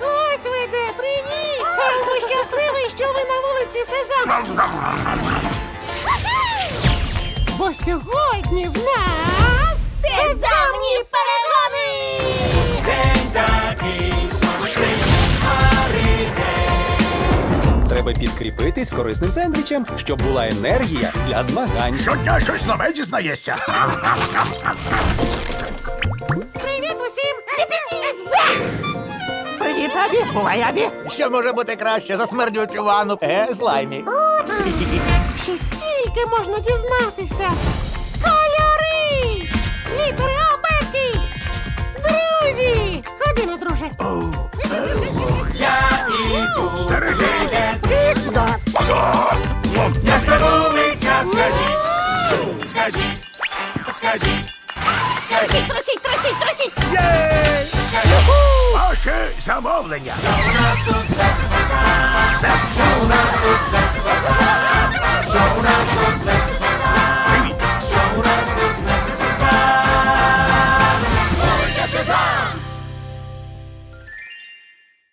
Ось ви де, привіт! Елмо щасливий, що ви на вулиці Сезам. Бо сьогодні в нас Сезамні перегони! День такий сонячний, гарний. Треба підкріпитись корисним сендвічем, щоб була енергія для змагань. Щодня щось нове дізнаєшся. Абі! Бувай, Абі! Що може бути краще за смердючу ванну? Е, слаймі. Ще стільки можна дізнатися. Кольори! Літери абетки! Друзі! Ходімо, друже. Я іду, Стережись! ясна вулиця, скажіть, скажіть, скажіть, скажіть, Трусіть, трусіть, трусіть! Ваше замовлення. Що у нас тут